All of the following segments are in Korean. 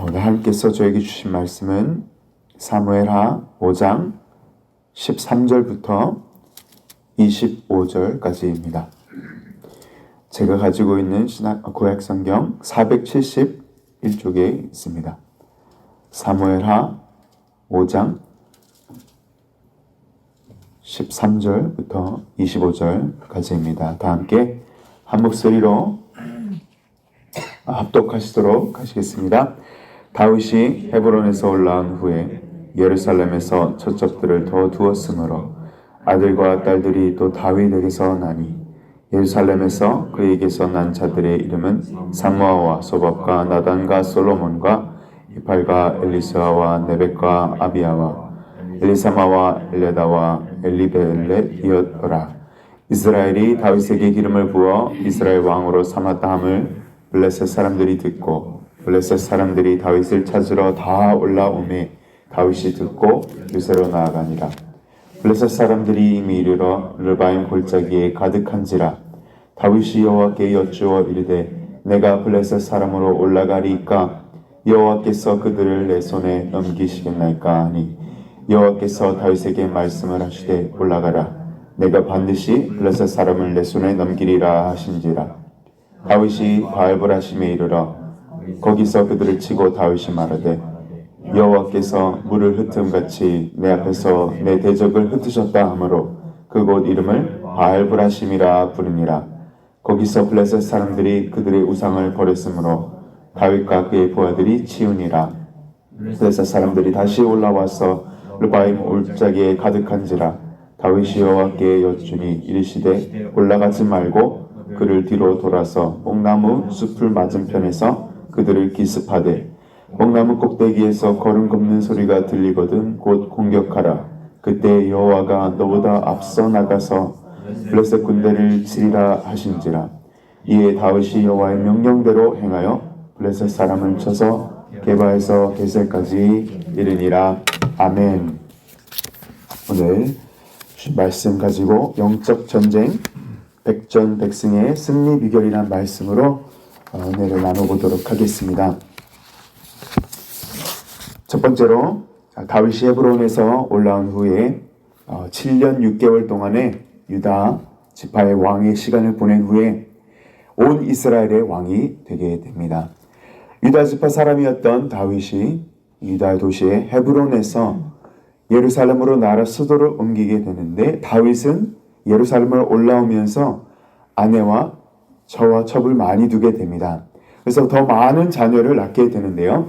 오늘 하나님께서 저에게 주신 말씀은 사무엘하 5장 13절부터 25절까지입니다. 제가 가지고 있는 신학 구약 성경 471쪽에 있습니다. 사무엘하 5장 13절부터 25절까지입니다. 다 함께 한 목소리로 합독하시도록 하시겠습니다. 다윗이 헤브론에서 올라온 후에 예루살렘에서 처첩들을 더 두었으므로 아들과 딸들이 또 다윗에게서 나니 예루살렘에서 그에게서 난 자들의 이름은 사무아와 소밥과 나단과 솔로몬과 이팔과 엘리스아와 네벡과 아비아와 엘리사마와 엘레다와 엘리벨렛이었더라. 이스라엘이 다윗에게 기름을 부어 이스라엘 왕으로 삼았다 함을 블레셋 사람들이 듣고 블레셋 사람들이 다윗을 찾으러 다 올라오매 다윗이 듣고 유세로 나아가니라. 블레셋 사람들이 이미 이르러 르바임 골짜기에 가득한지라. 다윗이 여호와께 여쭈어 이르되 내가 블레셋 사람으로 올라가리이까? 여호와께서 그들을 내 손에 넘기시겠나이까 하니 여호와께서 다윗에게 말씀을 하시되 올라가라. 내가 반드시 블레셋 사람을 내 손에 넘기리라 하신지라. 다윗이 바알브라심에 이르러 거기서 그들을 치고 다윗이 말하되 여호와께서 물을 흩음 같이 내 앞에서 내 대적을 흩으셨다 하므로 그곳 이름을 바알브라심이라 부르니라. 거기서 블레셋 사람들이 그들의 우상을 버렸으므로 다윗과 그의 부하들이 치우니라. 블레셋 사람들이 다시 올라와서 르바임 올짜기에 가득한지라 다윗이 여호와께 여쭈니 이르시되 올라가지 말고 그를 뒤로 돌아서 뽕나무 숲을 맞은편에서 그들을 기습하되 뽕나무 꼭대기에서 걸음 걷는 소리가 들리거든 곧 공격하라. 그때 여호와가 너보다 앞서 나가서 블레셋 군대를 치리라 하신지라. 이에 다윗이 여호와의 명령대로 행하여 블레셋 사람을 쳐서 게바에서 베셀까지 이르니라. 아멘. 오늘 말씀 가지고 영적 전쟁 백전백승의 승리 비결이란 말씀으로 어, 은혜를 나눠보도록 하겠습니다. 첫 번째로 다윗이 헤브론에서 올라온 후에 7년 어, 6개월 동안의 유다 지파의 왕의 시간을 보낸 후에 온 이스라엘의 왕이 되게 됩니다. 유다 지파 사람이었던 다윗이 유다 도시의 헤브론에서 예루살렘으로 나라 수도를 옮기게 되는데 다윗은 예루살렘을 올라오면서 아내와 저와 첩을 많이 두게 됩니다. 그래서 더 많은 자녀를 낳게 되는데요.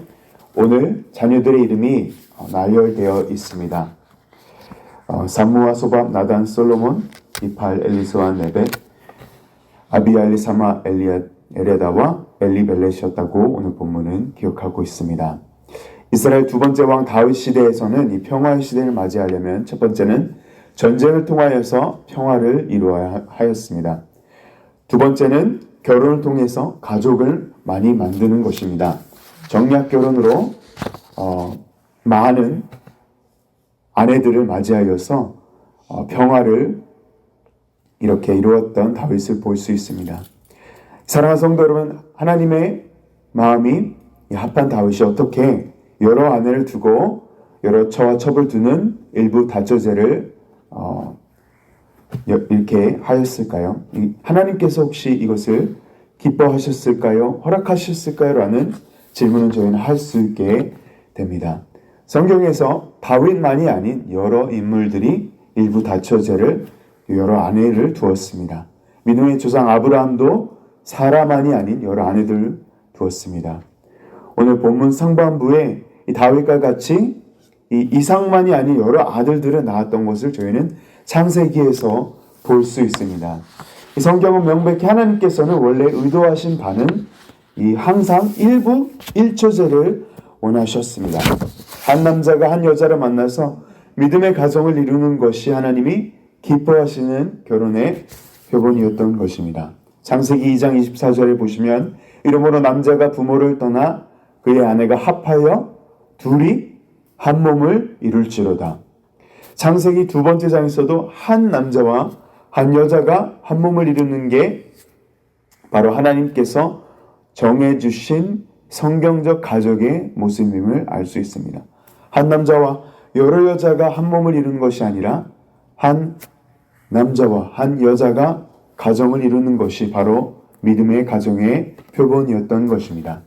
오늘 자녀들의 이름이 어, 나열되어 있습니다. 어, 사무와 소밥, 나단, 솔로몬, 이팔, 엘리스와 네베, 아비알리, 사마, 엘리아, 에레다와 엘리벨렛이었다고 오늘 본문은 기억하고 있습니다. 이스라엘 두 번째 왕 다윗 시대에서는 이 평화의 시대를 맞이하려면 첫 번째는 전쟁을 통하여서 평화를 이루어야 하였습니다. 두 번째는 결혼을 통해서 가족을 많이 만드는 것입니다. 정략 결혼으로 어, 많은 아내들을 맞이하여서 어, 평화를 이렇게 이루었던 다윗을 볼 수 있습니다. 사랑하는 성도 여러분, 하나님의 마음이 합한 다윗이 어떻게 여러 아내를 두고 여러 처와 첩을 두는 일부 다처제를 어, 이렇게 하였을까요? 하나님께서 혹시 이것을 기뻐하셨을까요? 허락하셨을까요? 라는 질문을 저희는 할 수 있게 됩니다. 성경에서 다윗만이 아닌 여러 인물들이 일부 다처제를 여러 아내를 두었습니다. 믿음의 조상 아브라함도 사라만이 아닌 여러 아내들 두었습니다. 오늘 본문 상반부에 이 다윗과 같이 이 이상만이 아닌 여러 아들들을 낳았던 것을 저희는 창세기에서 볼 수 있습니다. 이 성경은 명백히 하나님께서는 원래 의도하신 바는 이 항상 일부 일초제를 원하셨습니다. 한 남자가 한 여자를 만나서 믿음의 가정을 이루는 것이 하나님이 기뻐하시는 결혼의 표본이었던 것입니다. 창세기 2장 24절에 보시면 이러므로 남자가 부모를 떠나 그의 아내가 합하여 둘이 한 몸을 이룰지로다. 창세기 두 번째 장에서도 한 남자와 한 여자가 한 몸을 이루는 게 바로 하나님께서 정해주신 성경적 가족의 모습임을 알 수 있습니다. 한 남자와 여러 여자가 한 몸을 이루는 것이 아니라 한 남자와 한 여자가 가정을 이루는 것이 바로 믿음의 가정의 표본이었던 것입니다.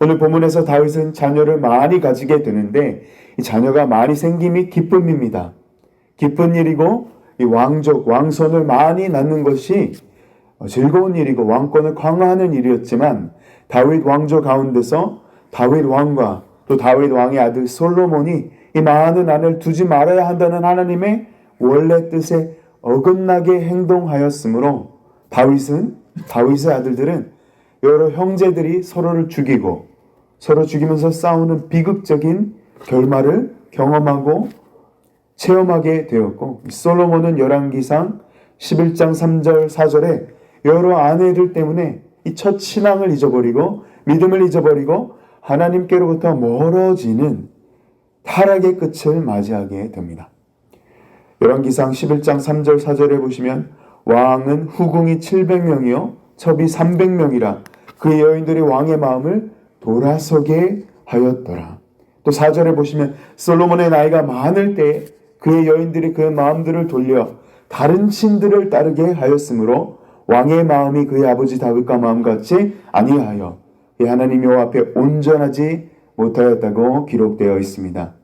오늘 본문에서 다윗은 자녀를 많이 가지게 되는데 이 자녀가 많이 생김이 기쁨입니다. 기쁜 일이고 이 왕족, 왕손을 많이 낳는 것이 즐거운 일이고 왕권을 강화하는 일이었지만 다윗 왕조 가운데서 다윗 왕과 또 다윗 왕의 아들 솔로몬이 이 많은 아내를 두지 말아야 한다는 하나님의 원래 뜻에 어긋나게 행동하였으므로 다윗은 다윗의 아들들은 여러 형제들이 서로를 죽이고 서로 죽이면서 싸우는 비극적인 결말을 경험하고 체험하게 되었고 솔로몬은 열왕기상 11장 3절 4절에 여러 아내들 때문에 이 첫 신앙을 잊어버리고 믿음을 잊어버리고 하나님께로부터 멀어지는 타락의 끝을 맞이하게 됩니다. 열왕기상 11장 3절 4절에 보시면 왕은 후궁이 700명이요 첩이 300명이라 그 여인들이 왕의 마음을 돌아서게 하였더라. 또 4절에 보시면 솔로몬의 나이가 많을 때 그의 여인들이 그 마음들을 돌려 다른 신들을 따르게 하였으므로 왕의 마음이 그의 아버지 다윗과 마음같이 아니하여 이 하나님 여호와 앞에 온전하지 못하였다고 기록되어 있습니다.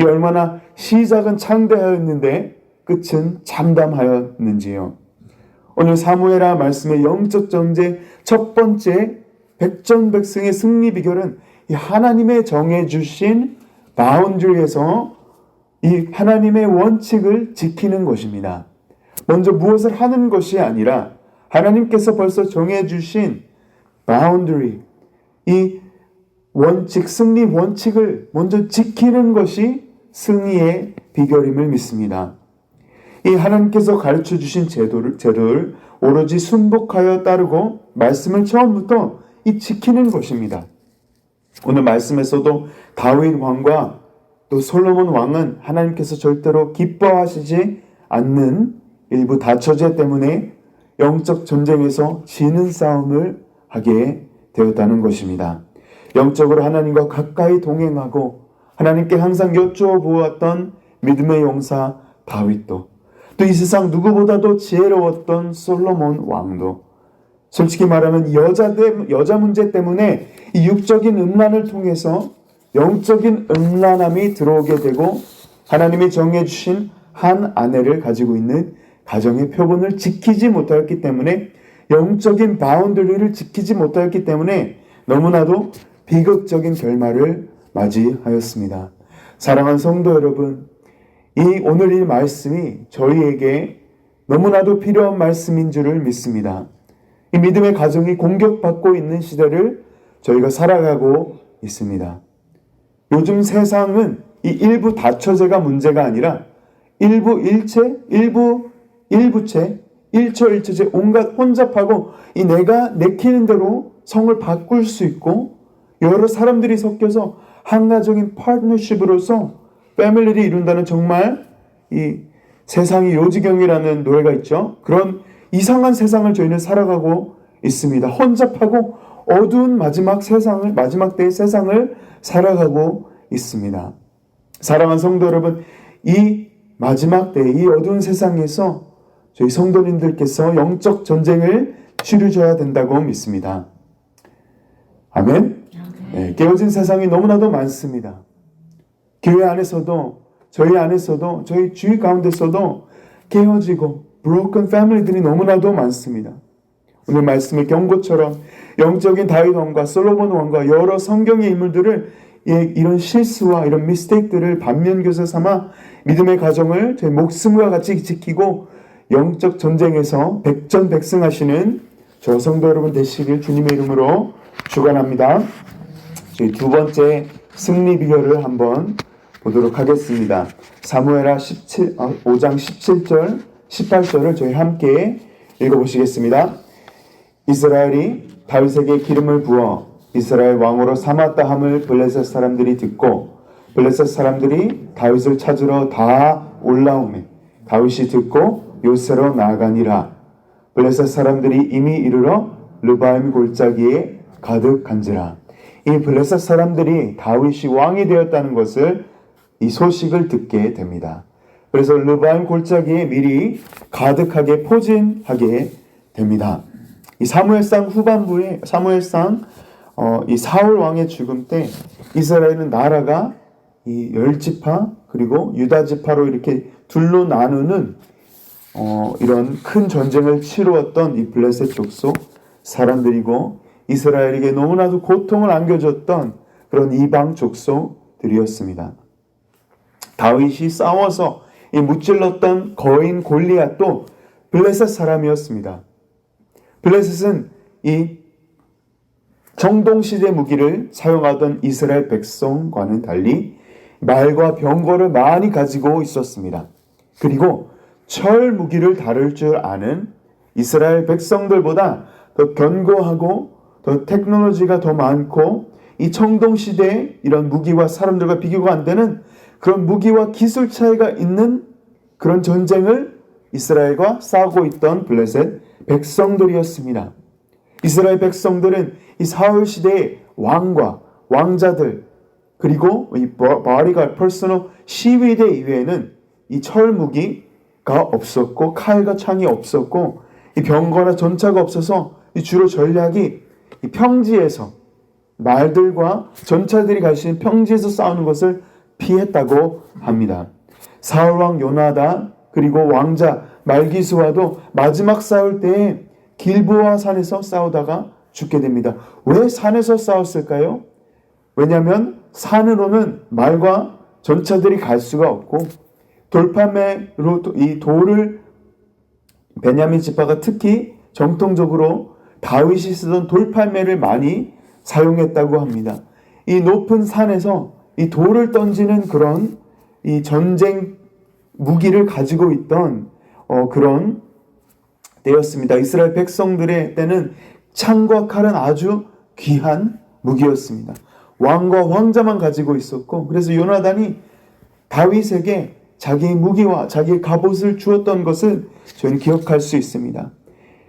이 얼마나 시작은 창대하였는데 끝은 참담하였는지요. 오늘 사무엘하 말씀의 영적 전제 첫 번째 백전백승의 승리 비결은 이 하나님의 정해 주신 바운드리에서 이 하나님의 원칙을 지키는 것입니다. 먼저 무엇을 하는 것이 아니라 하나님께서 벌써 정해 주신 바운드리 이 원칙 승리 원칙을 먼저 지키는 것이 승리의 비결임을 믿습니다. 이 하나님께서 가르쳐 주신 제도를 제도를 오로지 순복하여 따르고 말씀을 처음부터 이 지키는 것입니다. 오늘 말씀에서도 다윗 왕과 또 솔로몬 왕은 하나님께서 절대로 기뻐하시지 않는 일부 다처제 때문에 영적 전쟁에서 지는 싸움을 하게 되었다는 것입니다. 영적으로 하나님과 가까이 동행하고 하나님께 항상 여쭈어 보았던 믿음의 용사 다윗도 또 이 세상 누구보다도 지혜로웠던 솔로몬 왕도 솔직히 말하면 여자 문제 때문에 이 육적인 음란을 통해서 영적인 음란함이 들어오게 되고 하나님이 정해 주신 한 아내를 가지고 있는 가정의 표본을 지키지 못하였기 때문에 영적인 바운드리를 지키지 못하였기 때문에 너무나도 비극적인 결말을 맞이하였습니다. 사랑하는 성도 여러분, 이 오늘 이 말씀이 저희에게 너무나도 필요한 말씀인 줄을 믿습니다. 이 믿음의 가정이 공격받고 있는 시대를 저희가 살아가고 있습니다. 요즘 세상은 이 일부 다처제가 문제가 아니라 일부 일체, 일부 일부체, 일처일처제 온갖 혼잡하고 이 내가 내키는 대로 성을 바꿀 수 있고 여러 사람들이 섞여서 한가적인 파트너십으로서 패밀리를 이룬다는 정말 이 세상이 요지경이라는 노래가 있죠. 그런 이상한 세상을 저희는 살아가고 있습니다. 혼잡하고 어두운 마지막 세상을 마지막 때의 세상을 살아가고 있습니다. 사랑하는 성도 여러분, 이 마지막 때 이 어두운 세상에서 저희 성도님들께서 영적 전쟁을 치르셔야 된다고 믿습니다. 아멘. 네, 깨어진 세상이 너무나도 많습니다. 교회 안에서도 저희 안에서도 저희 주위 가운데서도 깨어지고 broken family들이 너무나도 많습니다. 오늘 말씀의 경고처럼 영적인 다윗 왕과 솔로몬 왕과 여러 성경의 인물들을 이런 실수와 이런 미스테이크들을 반면교사 삼아 믿음의 가정을 제 목숨과 같이 지키고 영적 전쟁에서 백전백승하시는 저 성도 여러분 되시길 주님의 이름으로 축원합니다. 저희 두 번째 승리 비결을 한번 보도록 하겠습니다. 사무엘하 17 5장 17절 18절을 저희 함께 읽어보시겠습니다. 이스라엘이 다윗에게 기름을 부어 이스라엘 왕으로 삼았다 함을 블레셋 사람들이 듣고 블레셋 사람들이 다윗을 찾으러 다 올라오매 다윗이 듣고 요새로 나아가니라 블레셋 사람들이 이미 이르러 르바임 골짜기에 가득 간지라 이 블레셋 사람들이 다윗이 왕이 되었다는 것을 이 소식을 듣게 됩니다. 그래서 르바임 골짜기에 미리 가득하게 포진하게 됩니다. 이 사무엘상 후반부에 사무엘상 어, 이 사울 왕의 죽음 때 이스라엘은 나라가 이 열 지파 그리고 유다 지파로 이렇게 둘로 나누는 어, 이런 큰 전쟁을 치루었던 이 블레셋 족속 사람들이고 이스라엘에게 너무나도 고통을 안겨줬던 그런 이방 족속들이었습니다. 다윗이 싸워서 이 무찔렀던 거인 골리앗도 블레셋 사람이었습니다. 블레셋은 이 정동시대 무기를 사용하던 이스라엘 백성과는 달리 말과 병거를 많이 가지고 있었습니다. 그리고 철 무기를 다룰 줄 아는 이스라엘 백성들보다 더 견고하고 더 테크놀로지가 더 많고 이 청동시대의 이런 무기와 사람들과 비교가 안 되는 그런 무기와 기술 차이가 있는 그런 전쟁을 이스라엘과 싸우고 있던 블레셋 백성들이었습니다. 이스라엘 백성들은 이 사울 시대의 왕과 왕자들 그리고 이 바리가 퍼스너 시위대 이외에는 이 철무기가 없었고 칼과 창이 없었고 이 병거나 전차가 없어서 이 주로 전략이 이 평지에서 말들과 전차들이 갈 수 있는 평지에서 싸우는 것을 피했다고 합니다. 사울 왕 요나다 그리고 왕자 말기수와도 마지막 싸울 때에 길보아 산에서 싸우다가 죽게 됩니다. 왜 산에서 싸웠을까요? 왜냐하면 산으로는 말과 전차들이 갈 수가 없고 돌판매로 이 돌을 베냐민 지파가 특히 정통적으로 다윗이 쓰던 돌판매를 많이 사용했다고 합니다. 이 높은 산에서 이 돌을 던지는 그런 이 전쟁 무기를 가지고 있던 어, 그런 때였습니다. 이스라엘 백성들의 때는 창과 칼은 아주 귀한 무기였습니다. 왕과 왕자만 가지고 있었고 그래서 요나단이 다윗에게 자기의 무기와 자기의 갑옷을 주었던 것을 저는 기억할 수 있습니다.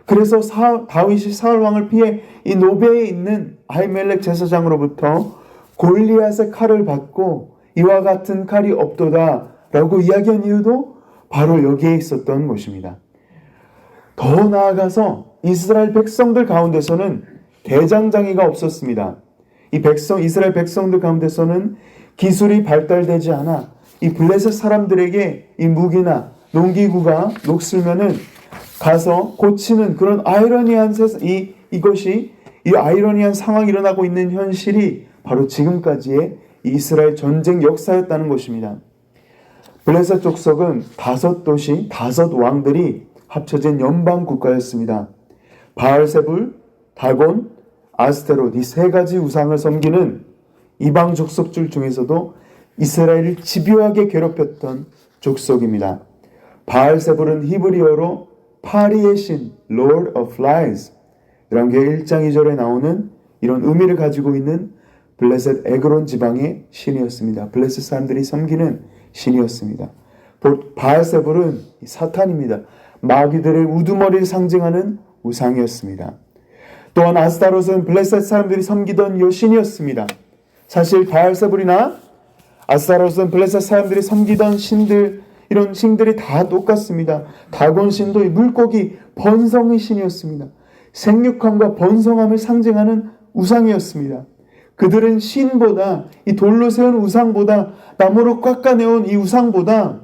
그래서 사, 다윗이 사울 왕을 피해 이 노베에 있는 아이멜렉 제사장으로부터 골리앗의 칼을 받고 이와 같은 칼이 없도다라고 이야기한 이유도 바로 여기에 있었던 것입니다. 더 나아가서 이스라엘 백성들 가운데서는 대장장이가 없었습니다. 이 백성 이스라엘 백성들 가운데서는 기술이 발달되지 않아 이 블레셋 사람들에게 이 무기나 농기구가 녹슬면은 가서 고치는 그런 아이러니한 세상, 이 이것이 이 아이러니한 상황이 일어나고 있는 현실이 바로 지금까지의 이스라엘 전쟁 역사였다는 것입니다. 블레셋 족속은 다섯 도시, 다섯 왕들이 합쳐진 연방 국가였습니다. 바알세불, 다곤, 아스테롯 이 세 가지 우상을 섬기는 이방 족속들 중에서도 이스라엘을 집요하게 괴롭혔던 족속입니다. 바알세불은 히브리어로 파리의 신, Lord of Lies 이런 게 1장 2절에 나오는 이런 의미를 가지고 있는 블레셋 에그론 지방의 신이었습니다. 블레셋 사람들이 섬기는 신이었습니다. 바알세불은 사탄입니다. 마귀들의 우두머리를 상징하는 우상이었습니다. 또한 아스타롯은 블레셋 사람들이 섬기던 여신이었습니다. 사실 바알세불이나 아스타롯은 블레셋 사람들이 섬기던 신들 이런 신들이 다 똑같습니다. 다곤 신도 물고기 번성의 신이었습니다. 생육함과 번성함을 상징하는 우상이었습니다. 그들은 신보다 이 돌로 세운 우상보다 나무로 깎아내온 이 우상보다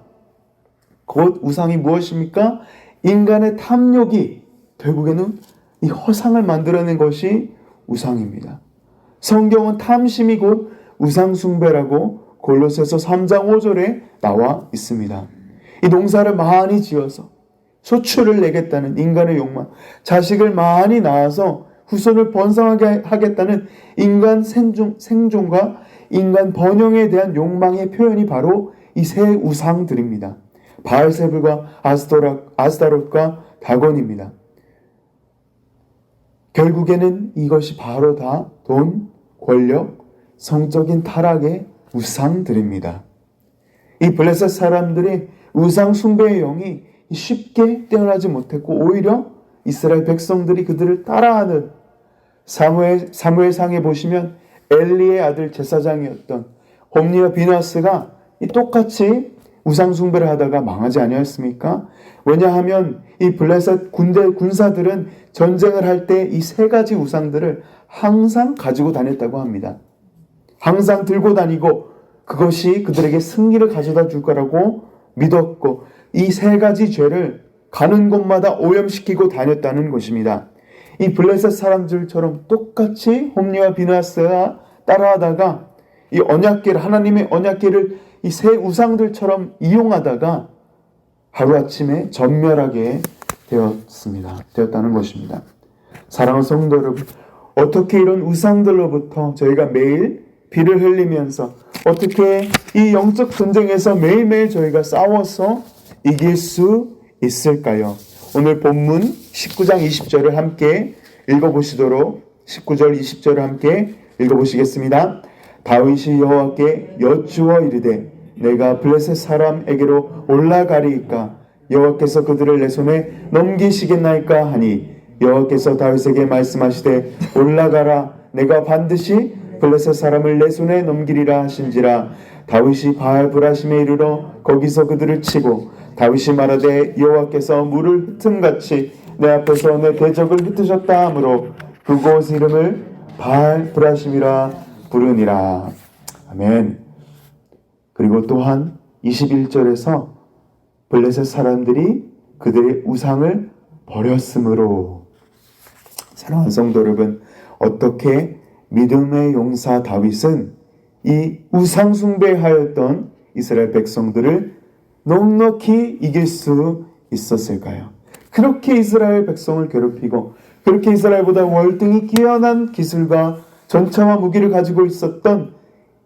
곧 우상이 무엇입니까? 인간의 탐욕이 결국에는 이 허상을 만들어낸 것이 우상입니다. 성경은 탐심이 곧 우상숭배라고 골로새서 3장 5절에 나와 있습니다. 이 농사를 많이 지어서 소출을 내겠다는 인간의 욕망, 자식을 많이 낳아서 후손을 번성하게 하겠다는 인간 생존, 생존과 인간 번영에 대한 욕망의 표현이 바로 이 세 우상들입니다. 바알세불과 아스타롯과 다곤입니다. 결국에는 이것이 바로 다 돈, 권력, 성적인 타락의 우상들입니다. 이 블레셋 사람들이 우상 숭배의 영이 쉽게 떼어나지 못했고 오히려 이스라엘 백성들이 그들을 따라하는 사무엘 사무엘상에 보시면 엘리의 아들 제사장이었던 홈리와 비나스가 이 똑같이 우상 숭배를 하다가 망하지 아니었습니까? 왜냐하면 이 블레셋 군대 군사들은 전쟁을 할 때 이 세 가지 우상들을 항상 가지고 다녔다고 합니다. 항상 들고 다니고 그것이 그들에게 승리를 가져다 줄 거라고 믿었고 이 세 가지 죄를 가는 곳마다 오염시키고 다녔다는 것입니다. 이 블레셋 사람들처럼 똑같이 홈리와 비나스가 따라하다가 이 언약계를 하나님의 언약계를 이세 우상들처럼 이용하다가 하루아침에 전멸하게 되었습니다. 되었다는 것입니다. 사랑하는 성도 여러분, 어떻게 이런 우상들로부터 저희가 매일 비를 흘리면서 어떻게 이 영적 전쟁에서 매일매일 저희가 싸워서 이길 수 있을까요? 오늘 본문 19장 20절을 함께 읽어보시도록 19절 20절을 함께 읽어보시겠습니다. 다윗이 여호와께 여쭈어 이르되 내가 블레셋 사람에게로 올라가리이까? 여호와께서 그들을 내 손에 넘기시겠나이까 하니? 여호와께서 다윗에게 말씀하시되 올라가라. 내가 반드시 블레셋 사람을 내 손에 넘기리라 하신지라 다윗이 바알 브라심에 이르러 거기서 그들을 치고 다윗이 말하되 여호와께서 물을 흩음같이 내 앞에서 내 대적을 흩으셨다 하므로 그곳 이름을 바알 브라심이라 부르니라. 아멘. 그리고 또한 21절에서 블레셋 사람들이 그들의 우상을 버렸으므로. 사랑하는 성도 여러분 어떻게 믿음의 용사 다윗은 이 우상 숭배하였던 이스라엘 백성들을 넉넉히 이길 수 있었을까요? 그렇게 이스라엘 백성을 괴롭히고 그렇게 이스라엘보다 월등히 뛰어난 기술과 전차와 무기를 가지고 있었던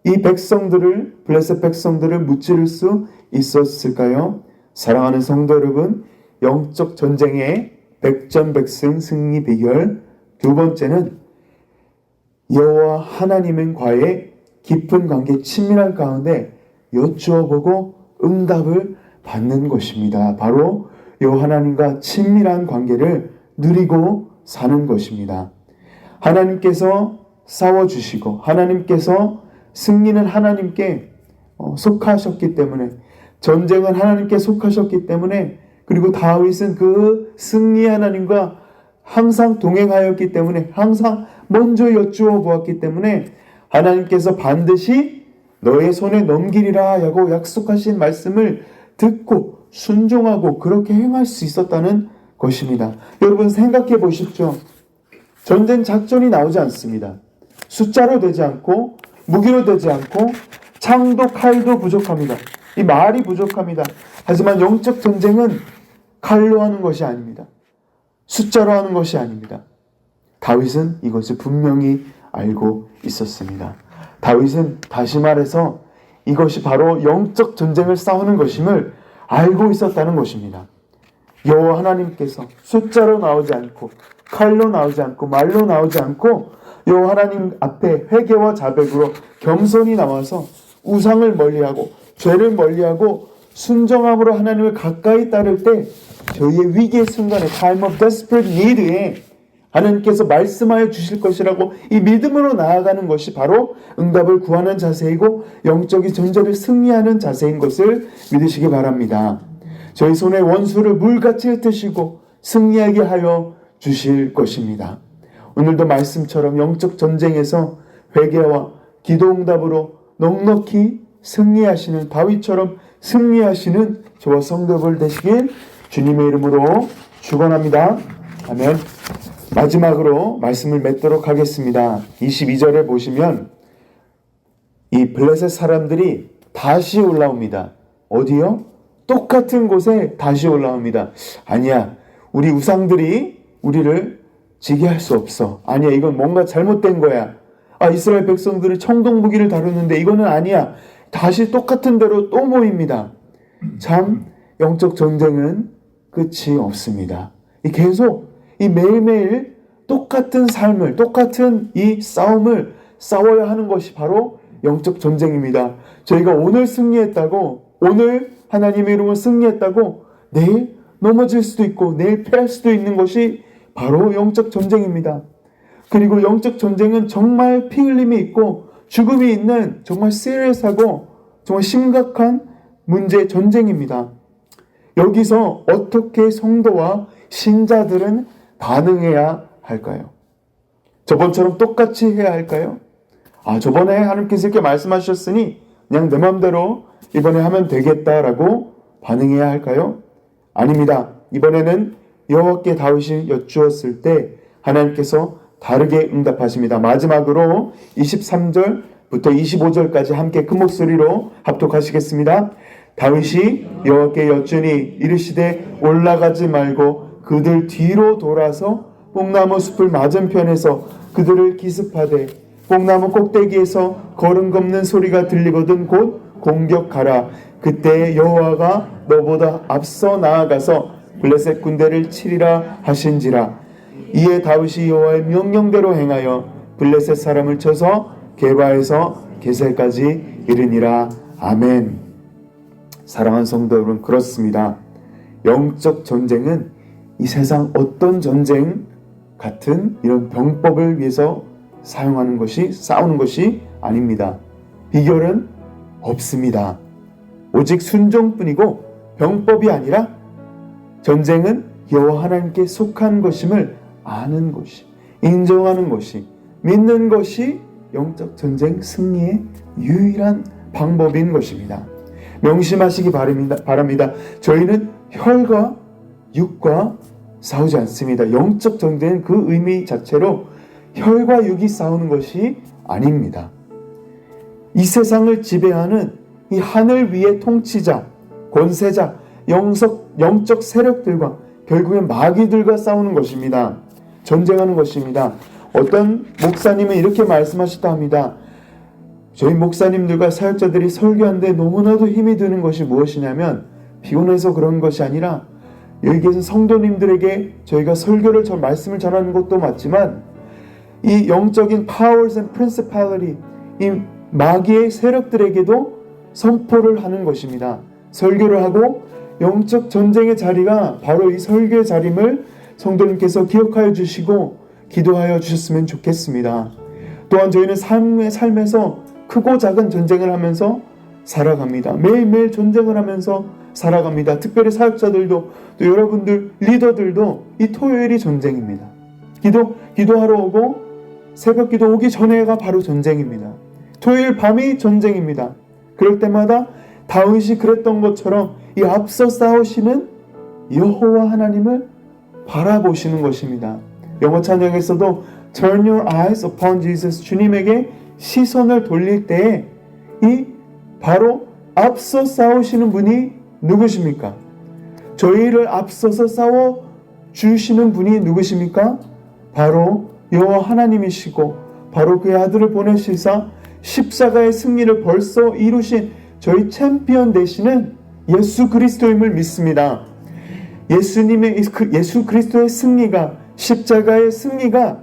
이 백성들을 블레셋 백성들을 무찌를 수 있었을까요? 사랑하는 성도 여러분, 영적 전쟁의 백전백승 승리 비결 두 번째는 여호와 하나님과의 깊은 관계, 친밀한 가운데 여쭈어 보고 응답을 받는 것입니다. 바로 여호와 하나님과 친밀한 관계를 누리고 사는 것입니다. 하나님께서 싸워 주시고 하나님께서 승리는 하나님께 어, 속하셨기 때문에 전쟁은 하나님께 속하셨기 때문에 그리고 다윗은 그 승리 하나님과 항상 동행하였기 때문에 항상 먼저 여쭈어 보았기 때문에 하나님께서 반드시 너의 손에 넘기리라 하고 약속하신 말씀을 듣고 순종하고 그렇게 행할 수 있었다는 것입니다. 여러분 생각해 보십시오. 전쟁 작전이 나오지 않습니다. 숫자로 되지 않고 무기로 되지 않고 창도 칼도 부족합니다. 이 말이 부족합니다. 하지만 영적 전쟁은 칼로 하는 것이 아닙니다. 숫자로 하는 것이 아닙니다. 다윗은 이것을 분명히 알고 있었습니다. 다윗은 다시 말해서 이것이 바로 영적 전쟁을 싸우는 것임을 알고 있었다는 것입니다. 여호와 하나님께서 숫자로 나오지 않고 칼로 나오지 않고 말로 나오지 않고 여호와 하나님 앞에 회개와 자백으로 겸손히 나와서 우상을 멀리하고 죄를 멀리하고 순정함으로 하나님을 가까이 따를 때 저희의 위기의 순간에 time of desperate need에 하나님께서 말씀하여 주실 것이라고 이 믿음으로 나아가는 것이 바로 응답을 구하는 자세이고 영적인 전쟁을 승리하는 자세인 것을 믿으시기 바랍니다. 저희 손에 원수를 물같이 흩으시고 승리하게 하여 주실 것입니다. 오늘도 말씀처럼 영적 전쟁에서 회개와 기도 응답으로 넉넉히 승리하시는 다윗처럼 승리하시는 저와 성도들 되시길 주님의 이름으로 축원합니다. 아멘. 마지막으로 말씀을 맺도록 하겠습니다. 22절에 보시면 이 블레셋 사람들이 다시 올라옵니다. 어디요? 똑같은 곳에 다시 올라옵니다. 아니야. 우리 우상들이 우리를 지게 할 수 없어. 아니야. 이건 뭔가 잘못된 거야. 아, 이스라엘 백성들이 청동 무기를 다루는데 이거는 아니야. 다시 똑같은 대로 또 모입니다. 참 영적 전쟁은 끝이 없습니다. 이 계속 이 매일매일 똑같은 삶을 똑같은 이 싸움을 싸워야 하는 것이 바로 영적 전쟁입니다. 저희가 오늘 승리했다고 오늘 하나님의 이름으로 승리했다고 내일 넘어질 수도 있고 내일 패할 수도 있는 것이 바로 영적 전쟁입니다. 그리고 영적 전쟁은 정말 피 흘림이 있고 죽음이 있는 정말 시리어스하고 정말 심각한 문제 전쟁입니다. 여기서 어떻게 성도와 신자들은 반응해야 할까요? 저번처럼 똑같이 해야 할까요? 아, 저번에 하나님께서 이렇게 말씀하셨으니 그냥 내 마음대로 이번에 하면 되겠다라고 반응해야 할까요? 아닙니다. 이번에는 여호와께 다윗이 여쭈었을 때 하나님께서 다르게 응답하십니다. 마지막으로 23절부터 25절까지 함께 큰 목소리로 합독하시겠습니다. 다윗이 여호와께 여쭈니 이르시되 올라가지 말고 그들 뒤로 돌아서 뽕나무 숲을 맞은편에서 그들을 기습하되 뽕나무 꼭대기에서 걸음 걷는 소리가 들리거든 곧 공격하라. 그때 여호와가 너보다 앞서 나아가서 블레셋 군대를 치리라 하신지라. 이에 다윗이 여호와의 명령대로 행하여 블레셋 사람을 쳐서 게바에서 게셀까지 이르니라. 아멘. 사랑하는 성도 여러분 그렇습니다. 영적 전쟁은 이 세상 어떤 전쟁 같은 이런 병법을 위해서 사용하는 것이 싸우는 것이 아닙니다. 비결은 없습니다. 오직 순종뿐이고 병법이 아니라 전쟁은 여호와 하나님께 속한 것임을 아는 것이 인정하는 것이 믿는 것이 영적 전쟁 승리의 유일한 방법인 것입니다. 명심하시기 바랍니다. 바랍니다. 저희는 혈과 육과 싸우지 않습니다. 영적 전쟁은 그 의미 자체로 혈과 육이 싸우는 것이 아닙니다. 이 세상을 지배하는 이 하늘 위의 통치자, 권세자, 영적, 영적 세력들과 결국엔 마귀들과 싸우는 것입니다. 전쟁하는 것입니다. 어떤 목사님은 이렇게 말씀하셨다 합니다. 저희 목사님들과 사역자들이 설교하는데 너무나도 힘이 드는 것이 무엇이냐면 피곤해서 그런 것이 아니라 여기 계신 성도님들에게 저희가 설교를 전 말씀을 전하는 것도 맞지만 이 영적인 powers and principality 이 마귀의 세력들에게도 선포를 하는 것입니다. 설교를 하고 영적 전쟁의 자리가 바로 이 설교의 자림을 성도님께서 기억하여 주시고 기도하여 주셨으면 좋겠습니다. 또한 저희는 삶의 삶에서 크고 작은 전쟁을 하면서 살아갑니다. 매일매일 전쟁을 하면서 살아갑니다. 특별히 사역자들도 또 여러분들 리더들도 이 토요일이 전쟁입니다. 기도 기도하러 오고 새벽 기도 오기 전에가 바로 전쟁입니다. 토요일 밤이 전쟁입니다. 그럴 때마다 다윗이 그랬던 것처럼 이 앞서 싸우시는 여호와 하나님을 바라보시는 것입니다. 영어 찬양에서도 Turn your eyes upon Jesus 주님에게 시선을 돌릴 때이 바로 앞서 싸우시는 분이 누구십니까? 저희를 앞서서 싸워 주시는 분이 누구십니까? 바로 여호와 하나님이시고 바로 그의 아들을 보내시사 십자가의 승리를 벌써 이루신 저희 챔피언 되시는 예수 그리스도임을 믿습니다. 예수님의 예수 그리스도의 승리가 십자가의 승리가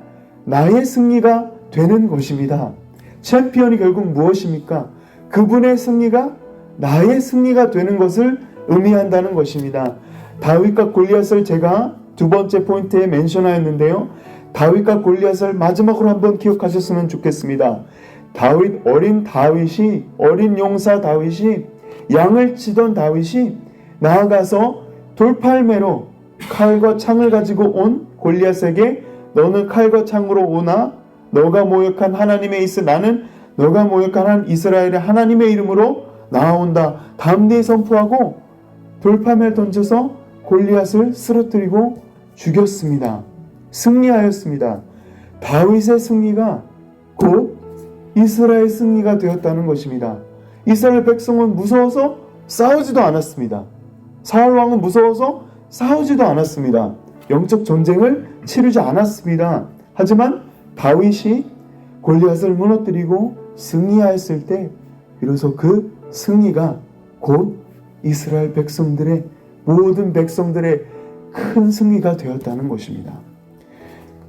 나의 승리가 되는 것입니다. 챔피언이 결국 무엇입니까? 그분의 승리가 나의 승리가 되는 것을 의미한다는 것입니다. 다윗과 골리앗을 제가 두 번째 포인트에 멘션하였는데요. 다윗과 골리앗을 마지막으로 한번 기억하셨으면 좋겠습니다. 다윗 어린 다윗이 어린 용사 다윗이 양을 치던 다윗이 나아가서 돌팔매로 칼과 창을 가지고 온 골리앗에게 너는 칼과 창으로 오나 너가 모욕한 하나님의 있어 나는 너가 모욕한 한 이스라엘의 하나님의 이름으로 나아온다. 담대히 선포하고 돌파매를 던져서 골리앗을 쓰러뜨리고 죽였습니다. 승리하였습니다. 다윗의 승리가 곧 이스라엘 승리가 되었다는 것입니다. 이스라엘 백성은 무서워서 싸우지도 않았습니다. 사울 왕은 무서워서 싸우지도 않았습니다. 영적 전쟁을 치르지 않았습니다. 하지만 다윗이 골리앗을 무너뜨리고 승리하였을 때 비로소 그 승리가 곧 이스라엘 백성들의 모든 백성들의 큰 승리가 되었다는 것입니다.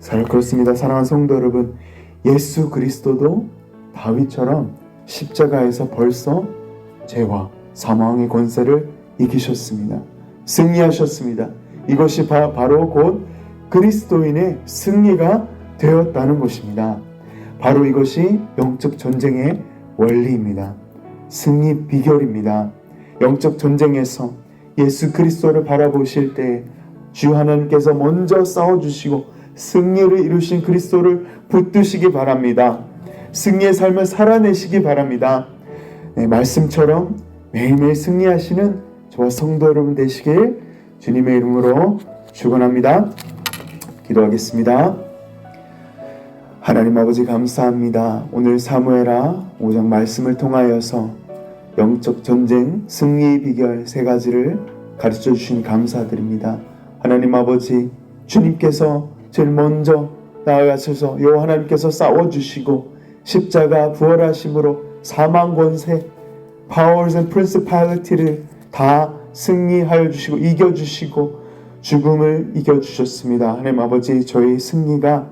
잘 그렇습니다. 사랑하는 성도 여러분, 예수 그리스도도 다윗처럼 십자가에서 벌써 죄와 사망의 권세를 이기셨습니다. 승리하셨습니다. 이것이 바, 바로 곧 그리스도인의 승리가 되었다는 것입니다. 바로 이것이 영적 전쟁의 원리입니다. 승리 비결입니다. 영적 전쟁에서 예수 그리스도를 바라보실 때 주 하나님께서 먼저 싸워주시고 승리를 이루신 그리스도를 붙드시기 바랍니다. 승리의 삶을 살아내시기 바랍니다. 네, 말씀처럼 매일매일 승리하시는 저와 성도 여러분 되시길 주님의 이름으로 축원합니다. 기도하겠습니다. 하나님 아버지 감사합니다. 오늘 사무엘하 5장 말씀을 통하여서 영적 전쟁 승리의 비결 세 가지를 가르쳐 주신 감사드립니다. 하나님 아버지 주님께서 제일 먼저 나아가셔서 요 하나님께서 싸워 주시고 십자가 부활하심으로 사망 권세 powers and principality를 다 승리하여 주시고 이겨 주시고 죽음을 이겨 주셨습니다. 하나님 아버지 저희 승리가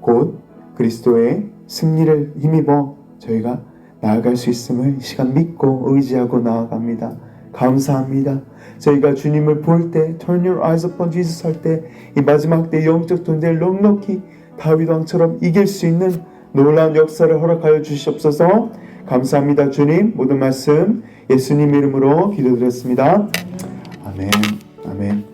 곧 그리스도의 승리를 힘입어 저희가 나아갈 수 있음을 이 시간 믿고 의지하고 나아갑니다. 감사합니다. 저희가 주님을 볼 때 turn your eyes upon Jesus 할 때 이 마지막 때 영적 존재를 넉넉히 다윗 왕처럼 이길 수 있는 놀라운 역사를 허락하여 주시옵소서. 감사합니다. 주님 모든 말씀 예수님 이름으로 기도드렸습니다. 아멘. 아멘.